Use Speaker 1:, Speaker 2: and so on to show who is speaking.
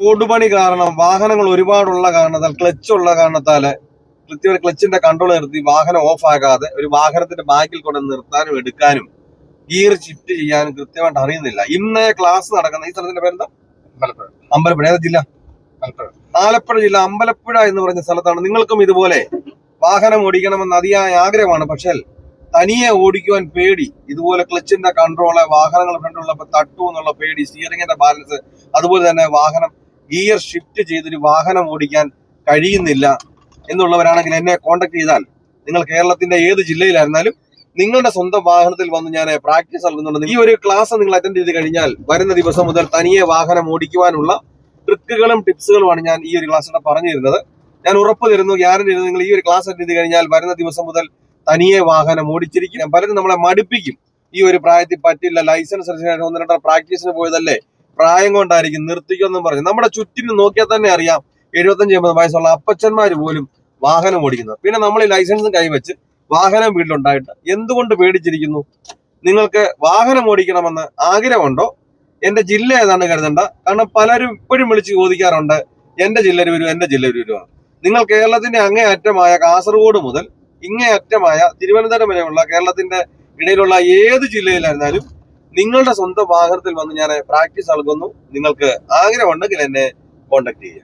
Speaker 1: Road പണി കാരണം വാഹനങ്ങൾ ഒരുപാടുള്ള കാരണത്താൽ ക്ലച്ച് ഉള്ള കാരണത്താൽ കൃത്യമായി ക്ലച്ചിന്റെ കൺട്രോൾ നിർത്തി വാഹനം ഓഫ് ആകാതെ ഒരു വാഹനത്തിന്റെ ബാക്കിൽ കൊണ്ട് നിർത്താനും എടുക്കാനും ഗിയർ ഷിഫ്റ്റ് ചെയ്യാനും കൃത്യമായിട്ട് അറിയുന്നില്ല. ഇന്ന് ക്ലാസ് നടക്കുന്ന ഈ സ്ഥലത്തിന്റെ പേരെന്താ?
Speaker 2: അമ്പലപ്പുഴ.
Speaker 1: അമ്പലപ്പുഴ. ഏതാ ജില്ല?
Speaker 2: അമ്പലപ്പുഴ.
Speaker 1: ആലപ്പുഴ ജില്ല അമ്പലപ്പുഴ എന്ന് പറഞ്ഞ സ്ഥലത്താണ്. നിങ്ങൾക്കും ഇതുപോലെ വാഹനം ഓടിക്കണമെന്ന് അതിയായ ആഗ്രഹമാണ്. പക്ഷേ തനിയെ ഓടിക്കുവാൻ പേടി. ഇതുപോലെ ക്ലച്ചിന്റെ കൺട്രോൾ വാഹനങ്ങൾ ഫ്രണ്ടുള്ളപ്പോ തട്ടു എന്നുള്ള പേടി സ്റ്റിയറിംഗിന്റെ ബാലൻസ് അതുപോലെ തന്നെ വാഹനം ഗിയർ ഷിഫ്റ്റ് ചെയ്തൊരു വാഹനം ഓടിക്കാൻ കഴിയുന്നില്ല എന്നുള്ളവരാണെങ്കിൽ എന്നെ കോൺടാക്ട് ചെയ്താൽ നിങ്ങൾ കേരളത്തിന്റെ ഏത് ജില്ലയിലായിരുന്നാലും നിങ്ങളുടെ സ്വന്തം വാഹനത്തിൽ വന്ന് ഞാൻ പ്രാക്ടീസ് നൽകുന്നുണ്ട് ഈ ഒരു ക്ലാസ് നിങ്ങൾ അറ്റൻഡ് ചെയ്ത് കഴിഞ്ഞാൽ വരുന്ന ദിവസം മുതൽ തനിയെ വാഹനം ഓടിക്കുവാനുള്ള ട്രിക്കുകളും ടിപ്സുകളുമാണ് ഞാൻ ഈ ഒരു ക്ലാസ്സിലൂടെ പറഞ്ഞു തരുന്നത് ഞാൻ ഉറപ്പ് തരുന്നു ഗ്യാരണ്ടി തരുന്നു നിങ്ങൾ ഈ ഒരു ക്ലാസ് അറ്റൻഡ് ചെയ്ത് കഴിഞ്ഞാൽ വരുന്ന ദിവസം മുതൽ തനിയെ വാഹനം ഓടിച്ചിരിക്കും. പലരും നമ്മളെ മടുപ്പിക്കും. ഈ ഒരു പ്രായത്തിൽ പറ്റില്ല ലൈസൻസ് ഒന്ന് രണ്ടര പ്രാക്ടീസിന് പോയതല്ലേ? പ്രായം കൊണ്ടായിരിക്കും നിർത്തിക്കൊന്നും പറഞ്ഞു. നമ്മുടെ ചുറ്റിനും നോക്കിയാൽ തന്നെ അറിയാം എഴുപത്തഞ്ച് എൺപത് വയസ്സുള്ള അപ്പച്ചന്മാർ പോലും വാഹനം ഓടിക്കുന്നത് പിന്നെ നമ്മൾ ഈ ലൈസൻസും കൈവച്ച് വാഹനം വീട്ടിലുണ്ടായിട്ട് എന്തുകൊണ്ട് പേടിച്ചിരിക്കുന്നു? നിങ്ങൾക്ക് വാഹനം ഓടിക്കണമെന്ന് ആഗ്രഹമുണ്ടോ? എന്റെ ജില്ല ഏതാണ് കരുതണ്ട. കാരണം പലരും ഇപ്പോഴും വിളിച്ച് ചോദിക്കാറുണ്ട് എന്റെ ജില്ല വരും എന്റെ ജില്ല വരുവാണ് നിങ്ങൾ കേരളത്തിന്റെ അങ്ങേ അറ്റമായ കാസർഗോഡ് മുതൽ ഇങ്ങേ അറ്റമായ തിരുവനന്തപുരം വരെയുള്ള കേരളത്തിന്റെ ഇടയിലുള്ള ഏത് ജില്ലയിലായിരുന്നാലും നിങ്ങളുടെ സ്വന്തം വാഹനത്തിൽ വന്ന് ഞാൻ പ്രാക്ടീസ് നൽകുന്നു. നിങ്ങൾക്ക് ആഗ്രഹമുണ്ടെങ്കിൽ എന്നെ കോൺടാക്ട് ചെയ്യുക.